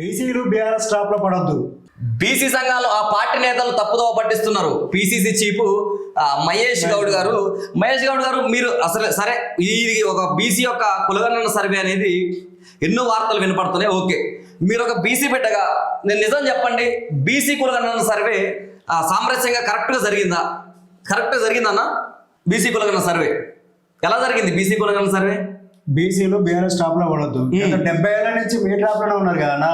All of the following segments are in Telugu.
బీసీలు బీఆర్ఎస్ ట్రాప్లో పడొద్దు. బీసీ సంఘాలు ఆ పార్టీ నేతలు తప్పుదోవ పట్టిస్తున్నారు. పిసిసి చీఫ్ మహేష్ గౌడ్ గారు. మహేష్ గౌడ్ గారు మీరు అసలు సరే ఇది ఒక బీసీ యొక్క కులగణన సర్వే అనేది ఎన్నో వార్తలు వినపడుతున్నాయి. ఓకే. మీరు ఒక బీసీ బిడ్డగా నేను నిజం చెప్పండి బీసీ కులగణన సర్వే ఆ, సామరస్యంగా కరెక్ట్గా జరిగిందా? కరెక్ట్గా జరిగిందన్న? బీసీ కులగణన సర్వే. ఎలా జరిగింది బీసీ కులగణన సర్వే? బీసీలు బీఆర్ఎస్ ట్రాప్లో పడొద్దు. డెబ్బై ఏళ్ళ నుంచి మీ ట్రాప్లోనే ఉన్నారు కదా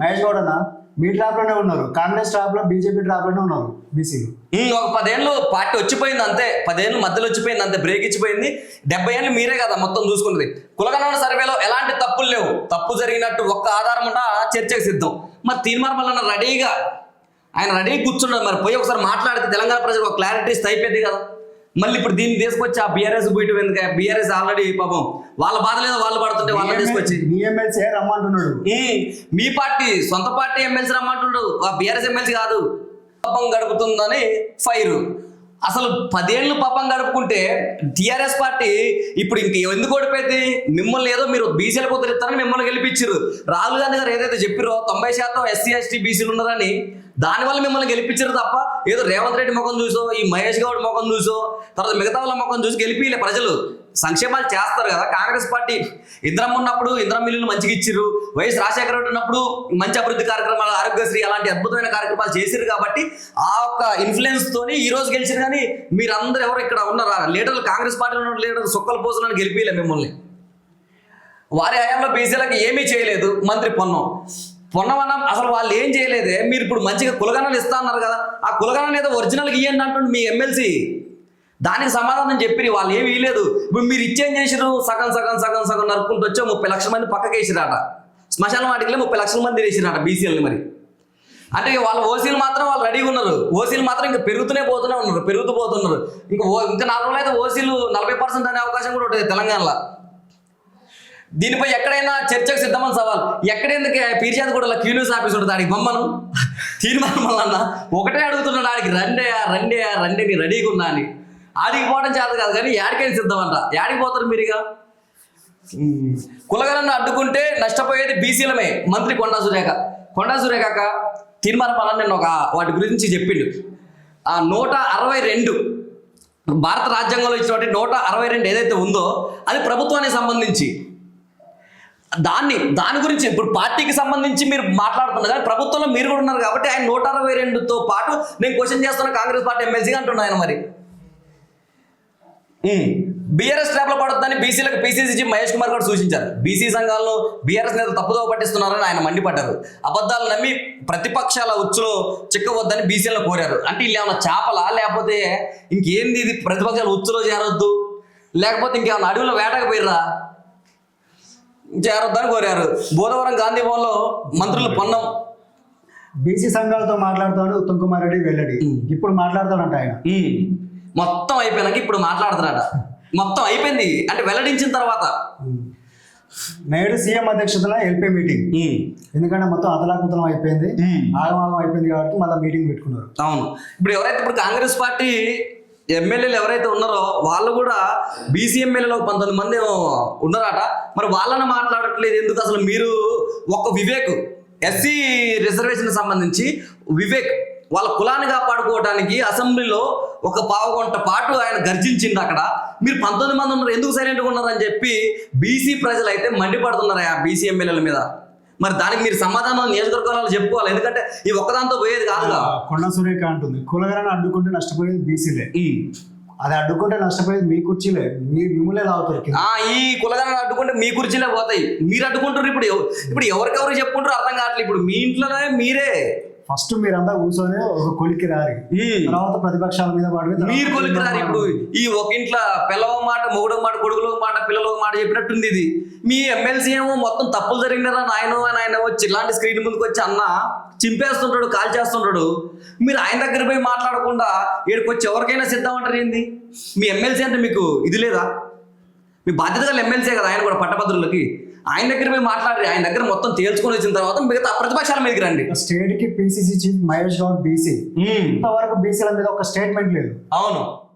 మహేష్ అన్న మీ ట్రాప్లోనే ఉన్నారు. కాంగ్రెస్ ట్రాప్లో బీజేపీ ట్రాప్లోనే ఉన్నారు బీసీలు ఉమ్, ఒక పదేళ్ళు పార్టీ వచ్చిపోయింది అంతే. పదేళ్ళు మధ్యలో వచ్చిపోయింది అంతే. బ్రేక్ ఇచ్చిపోయింది. డెబ్బై ఏళ్ళు మీరే కదా మొత్తం చూసుకున్నది. కులగణన సర్వేలో ఎలాంటి తప్పులు లేవు. తప్పు జరిగినట్టు ఒక్క ఆధారం ఉన్నా చర్చకు సిద్ధం. మరి తీర్మానం రెడీగా ఆయన రెడీ కూర్చున్నాడు. మరి పోయి ఒకసారి మాట్లాడితే తెలంగాణ ప్రజలకు ఒక క్లారిటీ అయిపోయింది కదా. మళ్ళీ ఇప్పుడు దీన్ని తీసుకొచ్చి ఆ బీఆర్ఎస్ బయట ఎందుకు? బీఆర్ఎస్ ఆల్రెడీ పాపం వాళ్ళ బాధ లేదో వాళ్ళు పడుతుంటే వాళ్ళని తీసుకొచ్చి. మీ ఎమ్మెల్సీ రమ్మంటున్నాడు? మీ పార్టీ సొంత పార్టీ ఎమ్మెల్సీ రమ్మంటుండ్రు ఆ బీఆర్ఎస్ ఎమ్మెల్సీ కాదు. పాపం గడుపుతుందని ఫైర్. అసలు పదేళ్ళు పాపం గడుపుకుంటే టిఆర్ఎస్ పార్టీ ఇప్పుడు ఇంక ఎందుకు ఓడిపోయింది? మిమ్మల్ని ఏదో మీరు బీసీలకు ఉద్ధరిస్తారని మిమ్మల్ని గెలిపించారు రాహుల్ గాంధీ గారు ఏదైతే చెప్పారో తొంభై శాతం ఎస్సీ ఎస్టీ బీసీలు ఉన్నారని దానివల్ల మిమ్మల్ని గెలిపించారు తప్ప ఏదో రేవంత్ రెడ్డి ముఖం చూసో ఈ మహేష్ గౌడ్ ముఖం చూసో తర్వాత మిగతా వాళ్ళ ముఖం చూసి గెలిపిలే ప్రజలు. సంక్షేమాలు చేస్తారు కదా కాంగ్రెస్ పార్టీ. ఇంద్రం ఉన్నప్పుడు ఇంద్రం మిల్లులు మంచిగా ఇచ్చిర్రు. వైఎస్ రాజశేఖర రెడ్డి ఉన్నప్పుడు మంచి అభివృద్ధి కార్యక్రమాలు ఆరోగ్యశ్రీ అలాంటి అద్భుతమైన కార్యక్రమాలు చేసిరు కాబట్టి ఆ ఒక్క ఇన్ఫ్లుయెన్స్ తోని ఈ రోజు గెలిచిరు కానీ మీరందరూ ఎవరు ఇక్కడ ఉన్నారా? లీడర్లు కాంగ్రెస్ పార్టీలో ఉన్న లీడర్లు సుక్కల పోసులను గెలిపిలే మిమ్మల్ని. వారి హయాంలో బీసీలకు ఏమీ చేయలేదు మంత్రి పొన్నం. పొన్నవనం అసలు వాళ్ళు ఏం చేయలేదే? మీరు ఇప్పుడు మంచిగా కులగణాలు ఇస్తా అన్నారు కదా. ఆ కులగణాలు ఏదో ఒరిజినల్గా ఇవ్వండి అంటుండు మీ ఎమ్మెల్సీ దానికి సమాధానం చెప్పి వాళ్ళు ఏమి ఇవ్వలేదు ఇప్పుడు మీరు ఇచ్చేం చేసిరు సగం సగం సగం సగం నరుకుంటూ వచ్చో ముప్పై లక్షల మంది పక్కకి వేసిరాట శ్మశాన వాటికి ముప్పై లక్షల మంది వేసిరాట బీసీఎల్ని మరి. అంటే వాళ్ళ ఓసీలు మాత్రం వాళ్ళు రెడీగా ఉన్నారు. ఓసీలు మాత్రం ఇంకా పెరుగుతూనే పోతూనే ఉన్నారు పెరుగుతూ పోతున్నారు. ఇంకా ఓ ఇంకా నాలుగు రోజులు అయితే ఓసీలు నలభై పర్సెంట్ అనే అవకాశం కూడా ఉంటుంది తెలంగాణలో. దీనిపై ఎక్కడైనా చర్చకు సిద్ధమని సవాల్. ఎక్కడెందుకు పీర్చాది కూడా క్యూ ఆఫీస్ ఉంటుంది ఆడికి బొమ్మను? తీర్మానం వల్ల ఒకటే అడుగుతున్నాడు ఆడికి రండే రండే రండే నీ రెడీగా ఉన్నా అని. ఆడికి పోవడం చేత కాదు కానీ యాడికైనా సిద్ధమంట. యాడికి పోతారు మీరుగా కులగలను అడ్డుకుంటే నష్టపోయేది బీసీలమే. మంత్రి కొండా సురేఖ. కొండా సురేఖ అక్క తీర్మానం వల్ల నేను ఒక వాటి గురించి చెప్పిండు. ఆ నూట అరవై రెండు భారత రాజ్యాంగంలో ఇచ్చినటువంటి నూట అరవై రెండు ఏదైతే ఉందో అది ప్రభుత్వానికి సంబంధించి. దాన్ని దాని గురించి ఇప్పుడు పార్టీకి సంబంధించి మీరు మాట్లాడుతున్నారు కానీ ప్రభుత్వంలో మీరు కూడా ఉన్నారు కాబట్టి ఆయన నూట అరవై రెండుతో పాటు నేను క్వశ్చన్ చేస్తున్న కాంగ్రెస్ పార్టీ ఎమ్మెల్సీగా అంటున్నా ఆయన మరి. బీఆర్ఎస్ ట్రాప్లో పడొద్దని బీసీలకు పీసీసీ చీఫ్ మహేష్ కుమార్ గారు సూచించారు. బీసీ సంఘాలను బీఆర్ఎస్ నేతలు తప్పుదోవ పట్టిస్తున్నారని ఆయన మండిపడ్డారు. అబద్ధాలు నమ్మి ప్రతిపక్షాల ఉచ్చులో చిక్కవద్దని బీసీలను కోరారు. అంటే వీళ్ళు ఏమైనా చేపలా? లేకపోతే ఇంకేంది ఇది? ప్రతిపక్షాలు ఉచ్చులో చేరొద్దు. లేకపోతే ఇంకేమైనా అడవిలో వేటకు పోయిర్రా? చేరొద్దని కోరారు. బోధవరం గాంధీ భవన్లో మంత్రులు పొన్నం. బీసీ సంఘాలతో మాట్లాడుతాడు ఉత్తమ్ కుమార్ రెడ్డి వెల్లడి. ఇప్పుడు మాట్లాడతాడంట ఆయన. మొత్తం అయిపోయినాక ఇప్పుడు మాట్లాడుతున్నాడ మొత్తం అయిపోయింది. అంటే వెల్లడించిన తర్వాత. నేడు సీఎం అధ్యక్షతన ఎల్పీ మీటింగ్. ఎందుకంటే మొత్తం అతలాకుతలం అయిపోయింది. ఆగమాగం అయిపోయింది కాబట్టి మళ్ళీ మీటింగ్ పెట్టుకున్నారు. అవును. ఇప్పుడు ఎవరైతే ఇప్పుడు కాంగ్రెస్ పార్టీ ఎమ్మెల్యేలు ఎవరైతే ఉన్నారో వాళ్ళు కూడా బీసీ ఎమ్మెల్యేలో పంతొమ్మిది మంది ఉన్నారట. మరి వాళ్ళని మాట్లాడట్లేదు ఎందుకు? అసలు మీరు ఒక వివేక్ ఎస్సీ రిజర్వేషన్ సంబంధించి వివేక్ వాళ్ళ కులాన్ని కాపాడుకోవడానికి అసెంబ్లీలో ఒక పావుగంట పాటు ఆయన గర్జించింది అక్కడ. మీరు పంతొమ్మిది మంది ఉన్నారు ఎందుకు సైలెంట్గా ఉన్నారని చెప్పి బీసీ ప్రజలు అయితే మండిపడుతున్నారు ఆ బీసీ ఎమ్మెల్యేల మీద. మరి దానికి మీరు సమాధానం నియోజకవర్గాలలో చెప్పుకోవాలి. ఎందుకంటే ఈ ఒక్కదాంతో పోయేది కాదుగా. కొండ సురేఖ అంటుంది కులగరని అడ్డుకుంటే నష్టపోయేది బీసీలే. అది అడ్డుకుంటే నష్టపోయేది మీ కుర్చీలే. మీ మిమ్మల్నే కింద. ఆ ఈ కులగన అడ్డుకుంటే మీ కుర్చీలే పోతాయి. మీరు అడ్డుకుంటారు ఇప్పుడు ఇప్పుడు ఎవరికెవరు చెప్పుకుంటారు అర్థం కావట్లేదు. ఇప్పుడు మీ ఇంట్లోనే మీరే. ఫస్ట్ మీరంతా కూర్చొని ఒక కొలికి రారి. తర్వాత ప్రతిపక్షాల మీద మీరు కొలుకురారు ఇప్పుడు. ఈ ఒక ఇంట్లో పిల్లవ మాట మొగుడు మాట కొడుకులో మాట పిల్లల మాట చెప్పినట్టుంది ఇది. మీ ఎమ్మెల్సీ ఏమో మొత్తం తప్పులు జరిగినారా నాయన అని ఆయన వచ్చి ఇలాంటి స్క్రీన్ ముందుకు వచ్చి అన్న చింపేస్తుంటాడు కాల్ చేస్తుంటాడు మీరు ఆయన దగ్గర పోయి మాట్లాడకుండా ఇక్కడికి వచ్చి ఎవరికైనా సిద్ధం అంటారు ఏంది? మీ ఎమ్మెల్సీ అంటే మీకు ఇది లేదా? మీ బాధ్యత గల ఎమ్మెల్సీ కదా ఆయన కూడా పట్టభద్రులకి. ఆయన దగ్గర పోయి మాట్లాడి ఆయన దగ్గర మొత్తం తేల్చుకొని వచ్చిన తర్వాత మిగతా ప్రతిపక్షాల మీదకి రండి. స్టేట్కి PCC chief Mahesh Goud BC ఇంతవరకు బీసీల మీద ఒక స్టేట్మెంట్ లేదు. అవును.